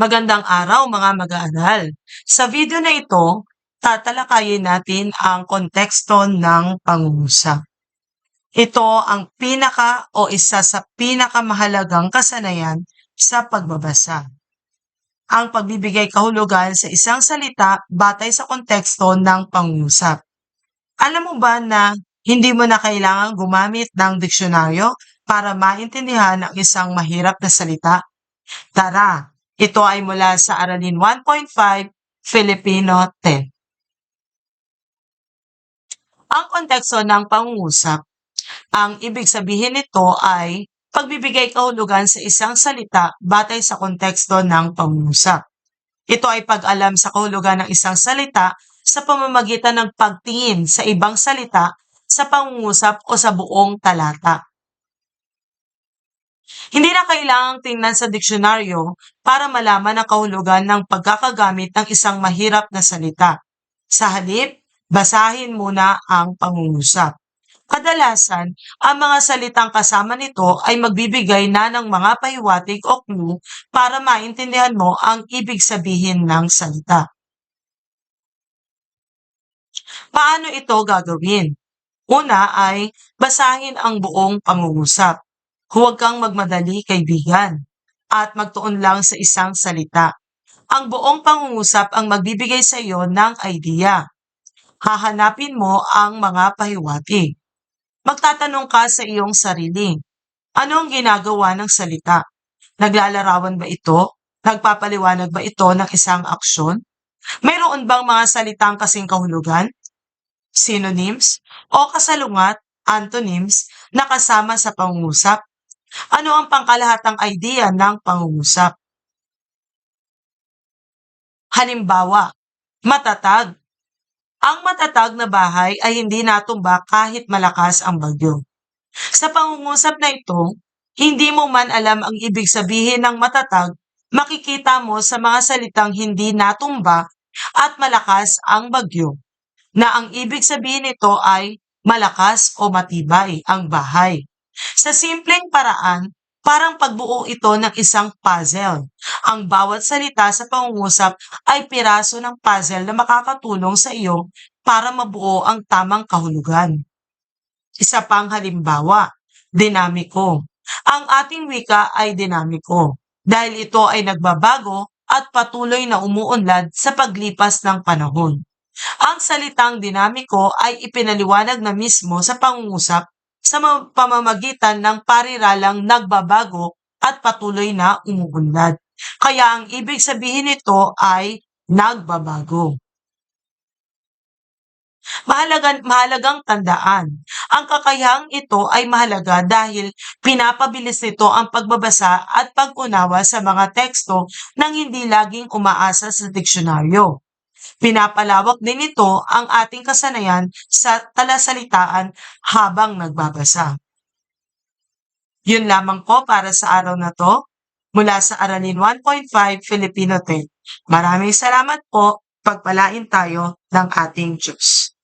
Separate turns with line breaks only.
Magandang araw mga mag-aaral. Sa video na ito, tatalakayin natin ang konteksto ng pangungusap. Ito ang pinaka o isa sa pinakamahalagang kasanayan sa pagbabasa. Ang pagbibigay kahulugan sa isang salita batay sa konteksto ng pangungusap. Alam mo ba na hindi mo na kailangang gumamit ng diksyonaryo para maintindihan ang isang mahirap na salita? Tara, ito ay mula sa Aralin 1.5, Filipino 10. Ang konteksto ng pangungusap, ang ibig sabihin nito ay pagbibigay kahulugan sa isang salita batay sa konteksto ng pangungusap. Ito ay pag-alam sa kahulugan ng isang salita sa pamamagitan ng pagtingin sa ibang salita sa pangungusap o sa buong talata. Hindi na kailangang tingnan sa diksyonaryo para malaman ang kahulugan ng pagkakagamit ng isang mahirap na salita. Sa halip, basahin muna ang pangungusap. Kadalasan, ang mga salitang kasama nito ay magbibigay na ng mga pahiwatig o clue para maintindihan mo ang ibig sabihin ng salita. Paano ito gagawin? Una ay basahin ang buong pangungusap. Huwag kang magmadali, kaibigan, at magtuon lang sa isang salita. Ang buong pangungusap ang magbibigay sa iyo ng idea. Hahanapin mo ang mga pahiwatig. Magtatanong ka sa iyong sarili. Ano ang ginagawa ng salita? Naglalarawan ba ito? Nagpapaliwanag ba ito ng isang aksyon? Mayroon bang mga salitang kasing kahulugan? Synonyms o kasalungat, antonyms, na kasama sa pangungusap? Ano ang pangkalahatang idea ng pangungusap? Halimbawa, matatag. Ang matatag na bahay ay hindi natumba kahit malakas ang bagyo. Sa pangungusap na ito, hindi mo man alam ang ibig sabihin ng matatag, makikita mo sa mga salitang hindi natumba at malakas ang bagyo, na ang ibig sabihin nito ay malakas o matibay ang bahay. Sa simpleng paraan, parang pagbuo ito ng isang puzzle. Ang bawat salita sa pangungusap ay piraso ng puzzle na makakatulong sa iyo para mabuo ang tamang kahulugan. Isa pang halimbawa, dinamiko. Ang ating wika ay dinamiko dahil ito ay nagbabago at patuloy na umuunlad sa paglipas ng panahon. Ang salitang dinamiko ay ipinaliwanag na mismo sa pangungusap sa pamamagitan ng pariralang nagbabago at patuloy na umuunlad. Kaya ang ibig sabihin nito ay nagbabago. Mahalagang, mahalagang tandaan, ang kakayahang ito ay mahalaga dahil pinapabilis nito ang pagbabasa at pag-unawa sa mga teksto nang hindi laging umaasa sa diksyonaryo. Pinapalawak din ito ang ating kasanayan sa talasalitaan habang nagbabasa. Yun lamang po para sa araw na to mula sa Aralin 1.5 Filipino 10. Maraming salamat po. Pagpalain tayo ng ating Diyos.